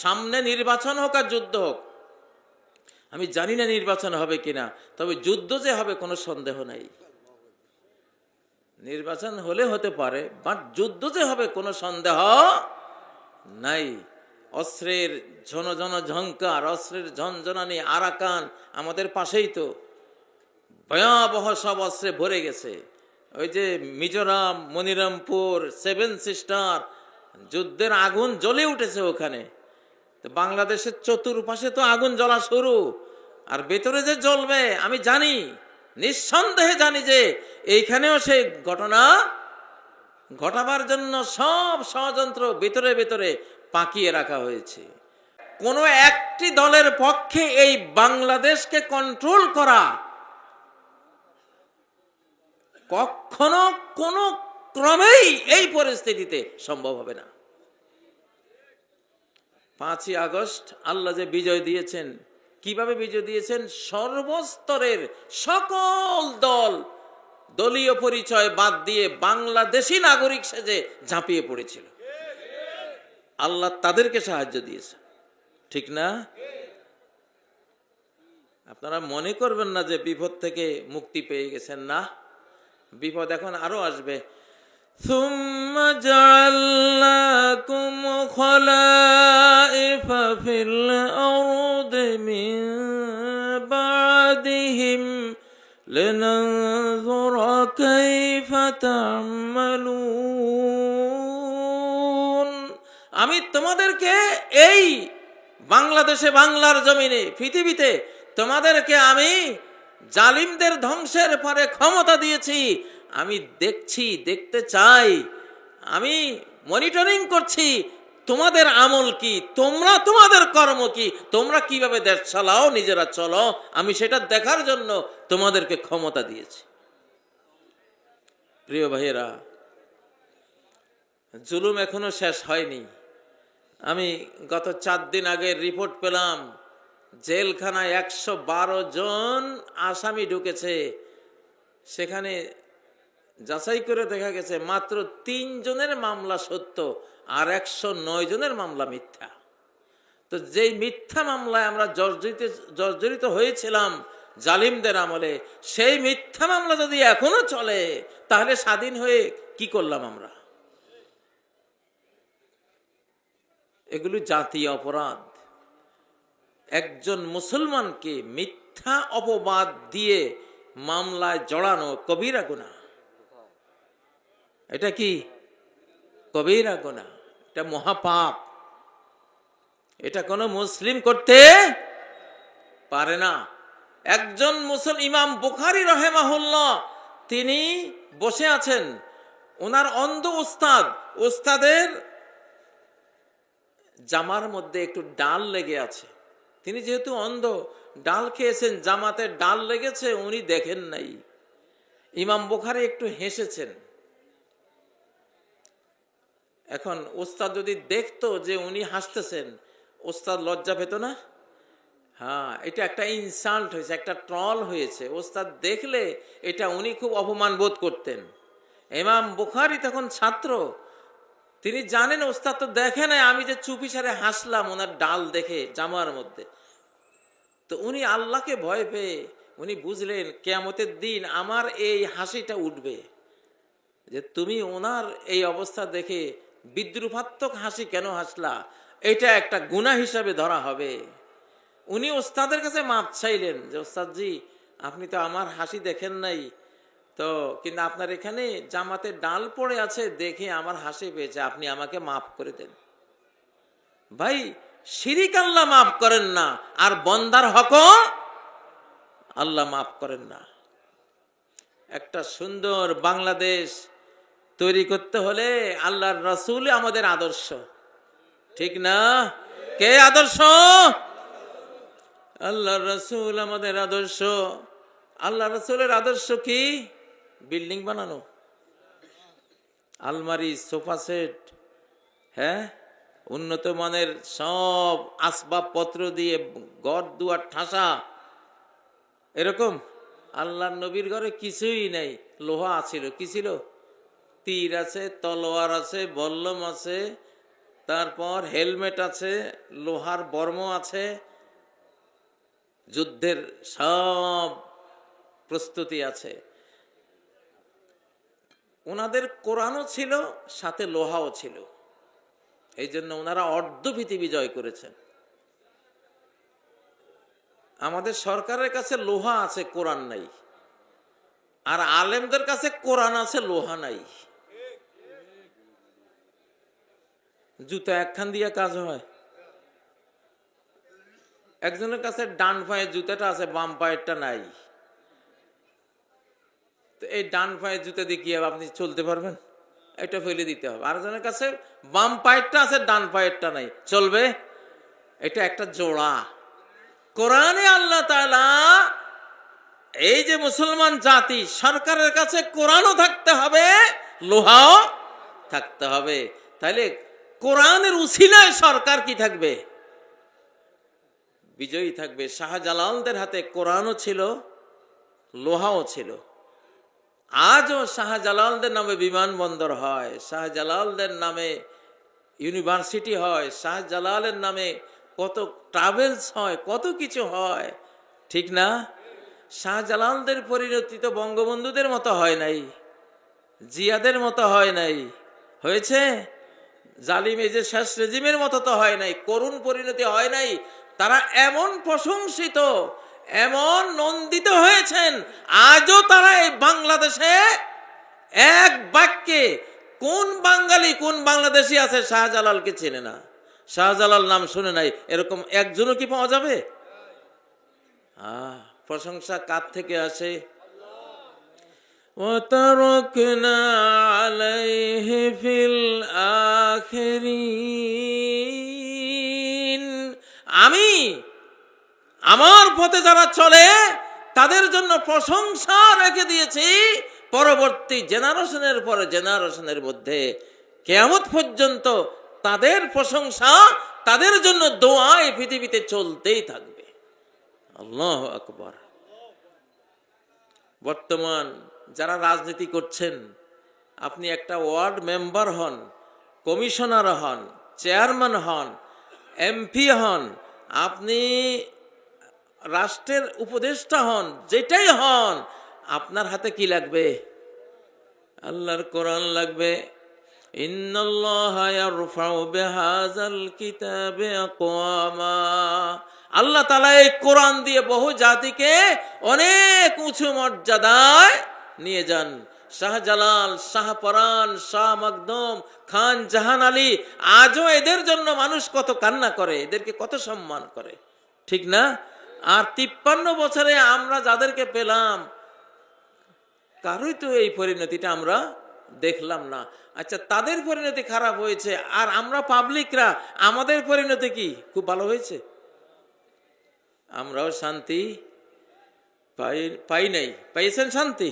সামনে নির্বাচন হোক আর যুদ্ধ হোক, আমি জানি না নির্বাচন হবে কিনা, তবে যুদ্ধ যে হবে কোনো সন্দেহ নাই। নির্বাচন হলে হতে পারে বাট যুদ্ধ যে হবে কোনো সন্দেহ নাই। অস্ত্রের ঝন ঝন ঝঙ্কার অস্ত্রের ঝনঝনানি, আরাকান আমাদের পাশেই তো। ভয়াবহ সব অস্ত্রে ভরে গেছে। ওই যে মিজোরাম, মনিরামপুর, সেভেন সিস্টার, যুদ্ধের আগুন জ্বলে উঠেছে ওখানে। বাংলাদেশের চতুর্পাশে তো আগুন জ্বলা শুরু। আর ভেতরে যে জ্বলবে, আমি জানি, নিঃসন্দেহে জানি যে এইখানেও সেই ঘটনা ঘটাবার জন্য সব ষড়যন্ত্র ভেতরে ভেতরে পাকিয়ে রাখা হয়েছে। কোনো একটি দলের পক্ষে এই বাংলাদেশকে কন্ট্রোল করা কখনো কোনো ক্রমেই এই পরিস্থিতিতে সম্ভব হবে না। পাঁচই আগস্ট, আল্লাহ যে বিজয় দিয়েছেন, কীভাবে বিজয় দিয়েছেন? সর্বস্তরের সকল দল দলীয় পরিচয় বাদ দিয়ে বাংলাদেশি নাগরিক সেজে ঝাঁপিয়ে পড়েছিল। আল্লাহ তাদেরকে সাহায্য দিয়েছে। ঠিক না? আপনারা মনে করবেন না যে বিপদ থেকে মুক্তি পেয়ে গেছেন। না, বিপদ এখন আরও আসবে। ثم جعلناكم خلائف في الأرض من بعدهم لننظر كيف تعملون আমি তোমাদেরকে এই বাংলাদেশে বাংলার জমিনে পৃথিবীতে তোমাদেরকে আমি জালিমদের ধ্বংসের পরে ক্ষমতা দিয়েছি আমি দেখছি, দেখতে চাই। আমি মনিটরিং করছি, তোমাদের আমল কি? তোমরা তোমাদের কর্ম কি? তোমরা কীভাবে দেশ চালাও, নিজেরা চলো। আমি সেটা দেখার জন্য তোমাদেরকে ক্ষমতা দিয়েছি। প্রিয় ভাইয়েরা, জুলুম এখনও শেষ হয়নি। আমি গত চার দিন আগে রিপোর্ট পেলাম, জেলখানায় একশো বারো জন আসামি ঢুকেছে। সেখানে যাচাই করে দেখা গেছে মাত্র তিন জনের মামলা সত্য আর একশো নয় জনের মামলা মিথ্যা। তো যেই মিথ্যা মামলায় আমরা জর্জরিত জর্জরিত হয়েছিলাম জালিমদের আমলে, সেই মিথ্যা মামলা যদি এখনও চলে, তাহলে স্বাধীন হয়ে কি করলাম আমরা? এগুলো জাতীয় অপরাধ। একজন মুসলমানকে মিথ্যা অপবাদ দিয়ে মামলায় জড়ানো কবিরা গুণা এটা কি? কবিরা গুণা এটা মহাপাপ। এটা কোনো মুসলিম করতে পারে না। একজন মুসল ইমাম বুখারি রহেমাহুল্লাহ, তিনি বসে আছেন। ওনার অন্ধ উস্তাদ, উস্তাদের জামার মধ্যে একটু ডাল লেগে আছে। তিনি যেহেতু অন্ধ, ডাল খেয়েছেন, জামাতে ডাল লেগেছে, উনি দেখেন নাই। ইমাম বুখারি একটু হেসেছেন। এখন ওস্তাদ যদি দেখতো যে উনি হাসতেছেন, ওস্তাদ লজ্জা পেত না? হ্যাঁ এটা একটা ইনসাল্ট হয়েছে, একটা ট্রল হয়েছে। ওস্তাদ দেখলে এটা উনি খুব অপমান বোধ করতেন। ইমাম বুখারি তখন ছাত্র। তিনি জানেন, ওস্তাদ তো দেখে নাই, আমি যে চুপি সারে হাসলাম ওনার ডাল দেখে জামার মধ্যে। তো উনি আল্লাহকে ভয় পেয়ে উনি বুঝলেন, কেয়ামতের দিন আমার এই হাসিটা উঠবে। যে তুমি ওনার এই অবস্থা দেখে বিদ্রুপাত্মক হাসি কেন হাসলা? এটা একটা গুণা হিসাবে ধরা হবে। উনি ওস্তাদের কাছে মাপ চাইলেন যে, ওস্তাদজি, আপনি তো আমার হাসি দেখেন নাই। তো কিন্তু আপনার এখানে জামাতে ডাল পড়ে আছে, দেখে আমার হাসি পেয়েছে, আপনি আমাকে মাফ করে দেন। ভাই, শিরিক আল্লাহ মাফ করেন না, আর বন্দার হক আল্লাহ মাফ করেন না। একটা সুন্দর বাংলাদেশ তৈরি করতে হলে আল্লাহর রসুল আমাদের আদর্শ। ঠিক না? কে আদর্শ? আল্লাহর রসুল আমাদের আদর্শ। আল্লাহ রসুলের আদর্শ কি? বিল্ডিং বানানো। আলমারি, সোফা সেট হ্যাঁ? উন্নত মানের সব আসবাবপত্র দিয়ে ঘর, দুয়ার, ঠাসা। এরকম? আল্লাহ নবীর ঘরে কিছুই নাই। লোহা আছিল কি ছিল? তীর আছে, তলোয়ার আছে, বল্লম আছে, তারপর হেলমেট আছে, লোহার বর্ম আছে, যুদ্ধের সব প্রস্তুতি আছে। ওনাদের কোরআনও ছিল, সাথে লোহাও ছিল। এই জন্য ওনারা অর্ধভীতি বিজয় করেছেন। আমাদের সরকারের কাছে লোহা আছে, কোরআন নাই। আর আলেমদের কাছে কোরআন আছে, লোহা নাই। জুতা একখান দিয়ে কাজ হয়। একজনের কাছে ডান পায়ের জুতাটা আছে, বাম পায়েরটা নাই। তো এই ডান পায়ের জুতা দিয়ে কি? আপনি চলতে পারবেন? এটা ফেলে দিতে হবে। আরেকজনের কাছে বাম পায়েরটা আছে, ডান পায়েরটা নাই। চলবে? এটা একটা জোড়া। কোরআনে আল্লাহ তাআলা এই যে মুসলমান জাতি, সরকারের কাছে কোরআনও থাকতে হবে, লোহাও থাকতে হবে। তাহলে কোরআনের উসিলায় সরকার কি থাকবে? বিজয়ী থাকবে। শাহজালালদের হাতে কোরআনও ছিল, লোহাও ছিল। আজও শাহজালালদের নামে বিমানবন্দর হয়, শাহজালালদের নামে ইউনিভার্সিটি হয়, শাহজালালের নামে কত ট্রাভেলস হয়, কত কিছু হয়। ঠিক না? শাহজালালদের পরিণতি তো বঙ্গবন্ধুদের মতো হয় নাই, জিয়াদের মতো হয় নাই। হয়েছে? জালিম এই যে শেষ রেজিমের মতো তো হয় নাই, করুণ পরিণতি হয় নাই, তারা এমন প্রশংসিত, এমন নন্দিত হয়েছেন, আজও তারা এই বাংলাদেশে এক বাক্যে কোন বাঙালি, কোন বাংলাদেশি আছে শাহজালালকে চেনে না। শাহজালাল নাম শুনে নাই, এরকম একজনও কি পাওয়া যাবে? প্রশংসা কার থেকে আসে? وتركنا عليه في الآخرين আমি আমার পথে যারা চলে তাদের জন্য প্রশংসা রেখে দিয়েছি পরবর্তী জেনারেশনের পরে জেনারেশনের মধ্যে কেয়ামত পর্যন্ত তাদের প্রশংসা তাদের জন্য দোয়া এই পৃথিবীতে চলতেই থাকবে আল্লাহ আকবর বর্তমান যারা রাজনীতি করছেন, আপনি একটা ওয়ার্ড মেম্বার হন, কমিশনার হন, চেয়ারম্যান হন, এমপি হন, আপনি রাষ্ট্রের উপদেষ্টা হন, যেটাই হন, আপনার হাতে কি লাগবে? আল্লাহর কোরআন লাগবে। ইন্নাল্লাহা ইয়ারফাউ বিহাযাল কিতাবি আকওয়ামা। আল্লাহ তাআলা এই কোরআন দিয়ে বহু জাতিকে অনেক উঁচু মর্যাদায় নিয়ে যান। শাহজালাল, শাহপরান, শাহ মকদম খান জাহান আলী, আজও এদের জন্য মানুষ কত কান্না করে, এদেরকে কত সম্মান করে। ঠিক না? আর তিপ্পান্ন বছরে আমরা যাদেরকে পেলাম, কারোই তো এই পরিণতিটা আমরা দেখলাম না। আচ্ছা তাদের পরিণতি খারাপ হয়েছে, আর আমরা পাবলিকরা আমাদের পরিণতি কি? খুব ভালো হয়েছে? আমরাও শান্তি পাই পাই নাই। পাইছেন শান্তি?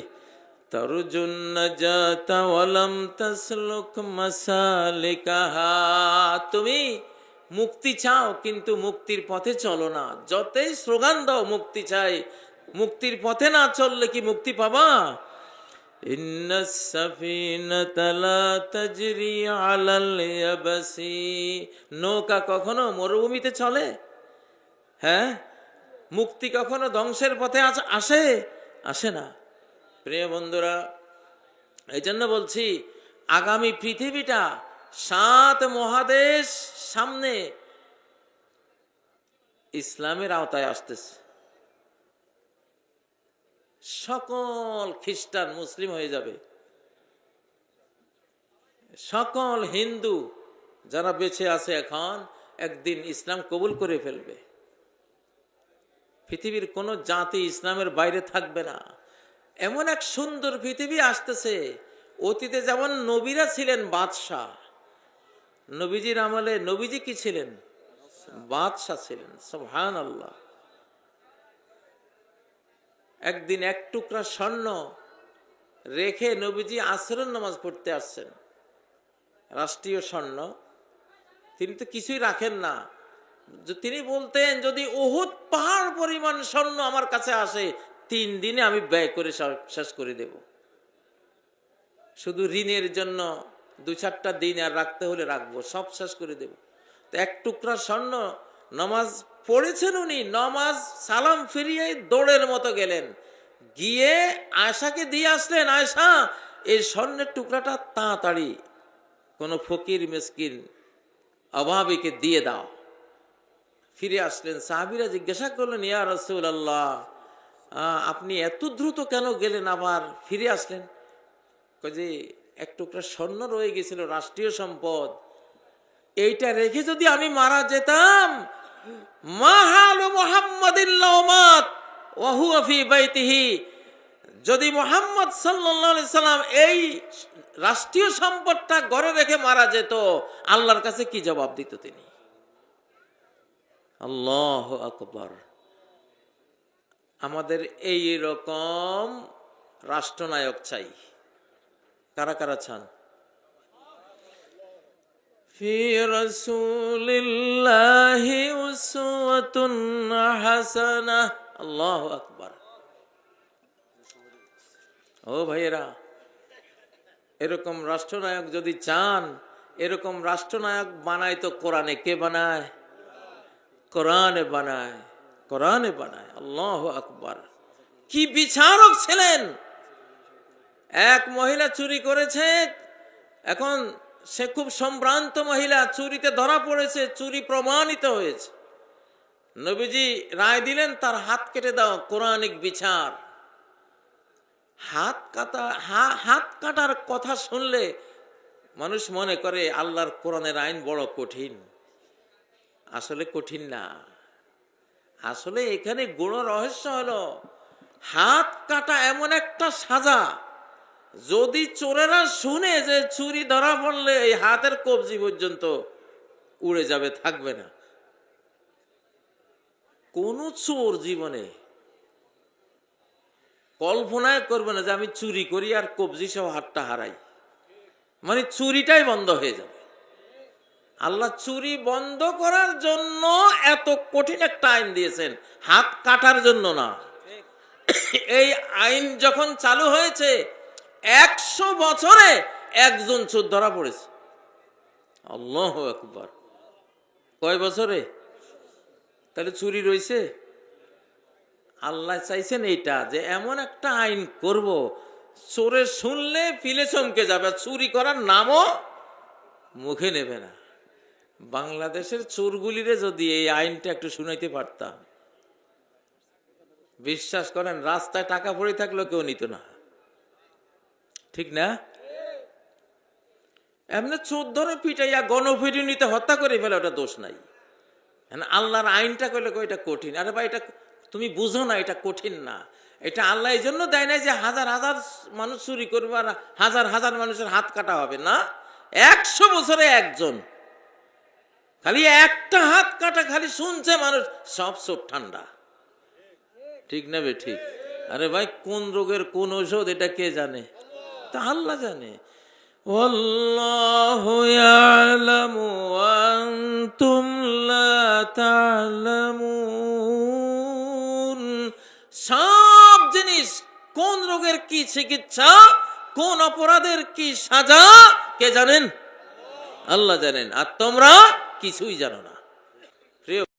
তুমি মুক্তি চাও, কিন্তু মুক্তির পথে চলো না। যতই স্লোগান দাও, মুক্তি চাই। মুক্তির পথে না চললে কি মুক্তি পাবা? إن السفينة لا تجري على اليبس নৌকা কখনো মরুভূমিতে চলে হ্যাঁ মুক্তি কখনো ধ্বংসের পথে আস- আসে আসে না প্রিয় বন্ধুরা এই জন্য বলছি আগামী পৃথিবীটা সাত মহাদেশ সামনে ইসলামের আওতায় আসতেছে সকল খ্রিস্টান মুসলিম হয়ে যাবে। সকল হিন্দু যারা বেঁচে আছে এখন, একদিন ইসলাম কবুল করে ফেলবে। পৃথিবীর কোনো জাতি ইসলামের বাইরে থাকবে না। এমন এক সুন্দর পৃথিবী আসতেছে, অতীতে যেমন নবীরা ছিলেন বাদশাহ, নবীজির আমলে নবীজি কি ছিলেন? বাদশাহ ছিলেন সুবহান আল্লাহ একদিন এক টুকরা স্বর্ণ রেখে নবীজি আচরণ নামাজ পড়তে আসছেন। রাষ্ট্রীয় স্বর্ণ। তিনি তো কিছুই রাখেন না। তিনি বলতেন, যদি উহুদ পাহাড় পরিমাণ স্বর্ণ আমার কাছে আসে, তিন দিনে আমি ব্যয় করে শেষ করে দেব। শুধু ঋণের জন্য দু চারটা দিন আর রাখতে হলে রাখব, সব শেষ করে দেব। তো এক টুকরা স্বর্ণ নমাজ পড়েছেন উনি, নমাজ সালাম ফিরিয়ে দৌড়ের মতো গেলেন। গিয়ে আয়সাকে দিয়ে আসলেন আয়সা এই স্বর্ণের টুকরাটা তাড়াতাড়ি কোনো ফকির মিসকিন অভাবীকে দিয়ে দাও। ফিরে আসলেন, সাহাবিরা জিজ্ঞাসা করলেন, ইয়া রসুল আল্লাহ আপনি এত দ্রুত কেন গেলেন আবার? ফিরে আসলেন। যে, এক টুকরা স্বর্ণ রয়ে গেছিল, রাষ্ট্রীয় সম্পদ। এইটা রেখে যদি আমি মারা যেতাম মাহালু মোহাম্মদিল্লাহমাত ওয়াহু আফি বাইতিহি। যদি মোহাম্মদ সাল্লাল্লাহু সাল্লাম এই রাষ্ট্রীয় সম্পদটা ঘরে রেখে মারা যেত, আল্লাহর কাছে কি জবাব দিত তিনি? আল্লাহ আকবর। আমাদের এই রকম রাষ্ট্রনায়ক চাই। কারা কারা চান? في رسول الله أسوة حسنة الله أكبر ও ভাইয়েরা এরকম রাষ্ট্রনায়ক যদি চান এরকম রাষ্ট্রনায়ক বানায় তো কোরআনে কে বানায় কোরআনে বানায় কোরআনে বানায় আল্লাহ আকবার কি বিচারক ছিলেন এক মহিলা চুরি করেছে এখন সে খুব সম্ভ্রান্ত মহিলা, চুরিতে ধরা পড়েছে, চুরি প্রমাণিত হয়েছে। নবীজি রায় দিলেন, তার হাত কেটে দাও, কোরআনিক বিচার। হাত কাটা হাত কাটার কথা শুনলে মানুষ মনে করে, আল্লাহর কোরআনের আইন বড় কঠিন। আসলে কঠিন না। আসলে এখানে গুণ রহস্য হলো, হাত কাটা এমন একটা সাজা যদি চোরেরা শুনে যে চুরি ধরা পড়লে এই হাতের কবজি পর্যন্ত উড়ে যাবে, থাকবে না। কোন চোর জীবনে কল্পনায় করবে না যে আমি চুরি করি আর কবজি সহ হাতটা হারাই। মানে চুরিটাই বন্ধ হয়ে যাবে। আল্লাহ চুরি বন্ধ করার জন্য এত কঠিন একটা আইন দিয়েছেন, হাত কাটার জন্য না। এই আইন যখন চালু হয়েছে একশো বছরে একজন চোর ধরা পড়েছে। আল্লাহ একবার কয় বছরে? তাহলে চুরি রয়েছে? আল্লাহ চাইছেন এইটা যে এমন একটা আইন করব, চোরে শুনলে ফিলে চমকে যাবে চুরি করার নামও মুখে নেবে না। বাংলাদেশের চোরগুলিরে যদি এই আইনটা একটু শুনাইতে পারতাম, বিশ্বাস করেন, রাস্তায় টাকা পড়ে থাকলেও কেউ নিত না। ঠিক না? এমনি চোর ধরে পিটাইয়া গণপিটুনিতে হত্যা করে ফেলে ওটা দোষ নাই। হ্যাঁ, আল্লাহর আইনটা করলে এটা কঠিন। আরে ভাই এটা তুমি বুঝো না এটা কঠিন না। এটা আল্লাহ এই জন্য দেয় নাই যে হাজার হাজার মানুষ চুরি করবে আর হাজার হাজার মানুষের হাত কাটা হবে না। একশো বছরে একজন। খালি একটা হাত কাটা খালি শুনছে মানুষ সব সব ঠান্ডা। ঠিক না বে ঠিক? আরে ভাই কোন রোগের কোন ঔষধ এটা কে জানে? তা আল্লাহ জানে والله يعلم وأنتم لا تعلمون সব জিনিস কোন রোগের কি চিকিৎসা কোন অপরাধের কি সাজা কে জানেন আল্লাহ জানেন আর তোমরা কিছুই জানো না